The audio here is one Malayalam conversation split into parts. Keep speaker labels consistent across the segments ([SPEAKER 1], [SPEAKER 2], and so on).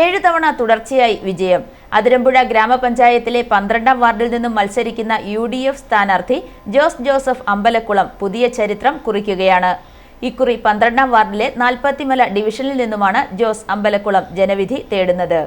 [SPEAKER 1] ഏഴ് തവണ തുടർച്ചയായി വിജയം. അതിരമ്പുഴ ഗ്രാമപഞ്ചായത്തിലെ പന്ത്രണ്ടാം വാർഡിൽ നിന്നും മത്സരിക്കുന്ന യു ഡി എഫ് സ്ഥാനാർത്ഥി ജോസ് ജോസഫ് അമ്പലക്കുളം പുതിയ ചരിത്രം കുറിക്കുകയാണ്. ഇക്കുറി പന്ത്രണ്ടാം വാർഡിലെ നാൽപ്പത്തിമല ഡിവിഷനിൽ നിന്നുമാണ് ജോസ് അമ്പലക്കുളം ജനവിധി തേടുന്നത്.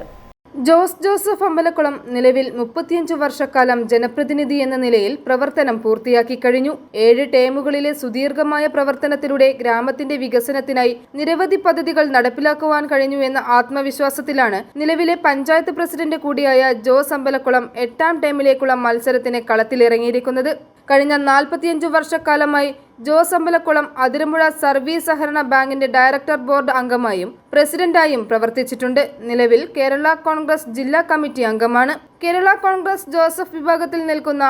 [SPEAKER 2] ജോസ് ജോസഫ് അമ്പലക്കുളം നിലവിൽ മുപ്പത്തിയഞ്ച് വർഷക്കാലം ജനപ്രതിനിധി എന്ന നിലയിൽ പ്രവർത്തനം പൂർത്തിയാക്കി കഴിഞ്ഞു. ഏഴ് ടേമുകളിലെ സുദീർഘമായ പ്രവർത്തനത്തിലൂടെ ഗ്രാമത്തിന്റെ വികസനത്തിനായി നിരവധി പദ്ധതികൾ നടപ്പിലാക്കുവാൻ കഴിഞ്ഞു എന്ന ആത്മവിശ്വാസത്തിലാണ് നിലവിലെ പഞ്ചായത്ത് പ്രസിഡന്റ് കൂടിയായ ജോസ് അമ്പലക്കുളം എട്ടാം ടേമിലേക്കുള്ള മത്സരത്തിന് കളത്തിലിറങ്ങിയിരിക്കുന്നത്. കഴിഞ്ഞ നാൽപ്പത്തിയഞ്ച് വർഷക്കാലമായി ജോസ് അമ്പലക്കുളം അതിരമ്പുഴ സർവീസ് സഹകരണ ബാങ്കിന്റെ ഡയറക്ടർ ബോർഡ് അംഗമായും പ്രസിഡന്റായും പ്രവർത്തിച്ചിട്ടുണ്ട്. നിലവിൽ കേരള കോൺഗ്രസ് ജില്ലാ കമ്മിറ്റി അംഗമാണ്. കേരള കോൺഗ്രസ് ജോസഫ് വിഭാഗത്തിൽ നിൽക്കുന്ന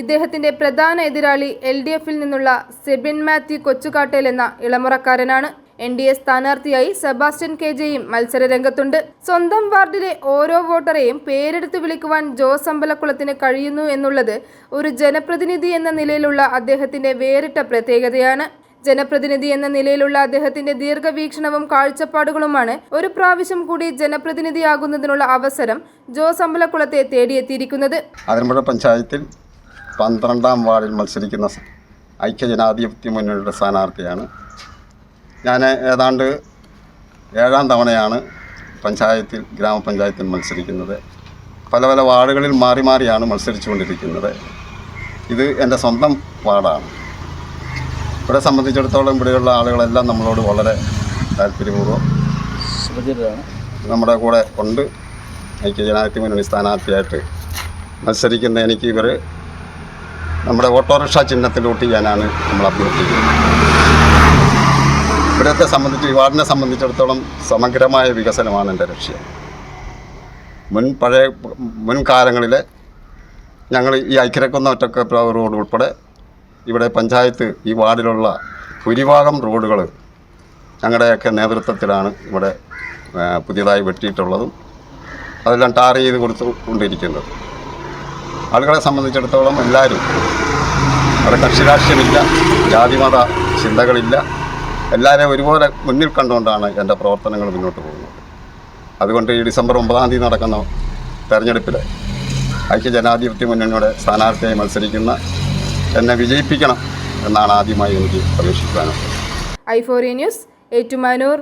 [SPEAKER 2] ഇദ്ദേഹത്തിന്റെ പ്രധാന എതിരാളി എൽ നിന്നുള്ള സെബിൻ മാത്യു കൊച്ചുകാട്ടേൽ എന്ന ഇളമുറക്കാരനാണ്. എൻ ഡി എ സ്ഥാനാർത്ഥിയായി സെബാസ്റ്റ്യൻ കെ ജെയും മത്സരരംഗത്തുണ്ട്. സ്വന്തം വാർഡിലെ ഓരോ വോട്ടറെയും പേരെടുത്ത് വിളിക്കുവാൻ ജോസ് അമ്പലക്കുളത്തിന് കഴിയുന്നു എന്നുള്ളത് ഒരു ജനപ്രതിനിധി എന്ന നിലയിലുള്ള അദ്ദേഹത്തിന്റെ വേറിട്ട പ്രത്യേകതയാണ്. ജനപ്രതിനിധി എന്ന നിലയിലുള്ള അദ്ദേഹത്തിന്റെ ദീർഘവീക്ഷണവും കാഴ്ചപ്പാടുകളുമാണ് ഒരു പ്രാവശ്യം കൂടി ജനപ്രതിനിധിയാകുന്നതിനുള്ള അവസരം ജോസ് അമ്പലക്കുളത്തെ തേടിയെത്തിയിരിക്കുന്നത്.
[SPEAKER 3] പഞ്ചായത്തിൽ പന്ത്രണ്ടാം വാർഡിൽ മത്സരിക്കുന്ന ഐക്യജനാധിപത്യ മുന്നണിയുടെ സ്ഥാനാർത്ഥിയാണ് ഞാൻ ഏതാണ്ട് ഏഴാം തവണയാണ് പഞ്ചായത്തിൽ ഗ്രാമപഞ്ചായത്തിൽ മത്സരിക്കുന്നത്. പല പല വാർഡുകളിൽ മാറി മാറിയാണ് മത്സരിച്ചുകൊണ്ടിരിക്കുന്നത്. ഇത് എന്റെ സ്വന്തം വാർഡാണ്. ഇവിടെ സംബന്ധിച്ചിടത്തോളം ഇവിടെയുള്ള ആളുകളെല്ലാം നമ്മളോട് വളരെ താല്പര്യപൂർവം നമ്മുടെ കൂടെ ഉണ്ട്. ഐക്യജനാധിപത്യ മുന്നണി സ്ഥാനാർത്ഥിയായിട്ട് മത്സരിക്കുന്ന എനിക്ക് ഇവർ നമ്മുടെ ഓട്ടോറിക്ഷ ചിഹ്നത്തിലോട്ട് ചെയ്യാനാണ് നമ്മൾ അഭ്യർത്ഥിക്കുന്നത്. ഇവിടത്തെ സംബന്ധിച്ച് വാർഡിനെ സംബന്ധിച്ചിടത്തോളം സമഗ്രമായ വികസനമാണ് എന്റെ ലക്ഷ്യം. മുൻ പഴയ മുൻകാലങ്ങളിൽ ഞങ്ങൾ ഈ ഐക്യരക്കുന്ന ഒറ്റക്ക റോഡ് ഉൾപ്പെടെ ഇവിടെ പഞ്ചായത്ത് ഈ വാർഡിലുള്ള ഭൂരിഭാഗം റോഡുകൾ ഞങ്ങളുടെയൊക്കെ നേതൃത്വത്തിലാണ് ഇവിടെ പുതിയതായി വെട്ടിയിട്ടുള്ളതും. അതെല്ലാം ടാർ ചെയ്ത് കൊടുത്തു കൊണ്ടിരിക്കുന്നത്. ആളുകളെ സംബന്ധിച്ചിടത്തോളം എല്ലാവരും അവിടെ കക്ഷിരാഷ്ട്രീയമില്ല ജാതിമത ചിന്തകളില്ല. എല്ലാവരെയും ഒരുപോലെ മുന്നിൽ കണ്ടുകൊണ്ടാണ് എന്റെ പ്രവർത്തനങ്ങൾ മുന്നോട്ട് പോകുന്നത്. അതുകൊണ്ട് ഈ ഡിസംബർ ഒമ്പതാം തീയതി നടക്കുന്ന തെരഞ്ഞെടുപ്പിൽ ഐക്യജനാധിപത്യ മുന്നണിയുടെ സ്ഥാനാർത്ഥിയായി മത്സരിക്കുന്ന എന്നെ വിജയിപ്പിക്കണം എന്നാണ് ആദ്യമായി എനിക്ക് പ്രതീക്ഷിക്കാനുള്ളത്.
[SPEAKER 2] ഐ ഫോറി ന്യൂസ് ഏറ്റുമാനൂർ.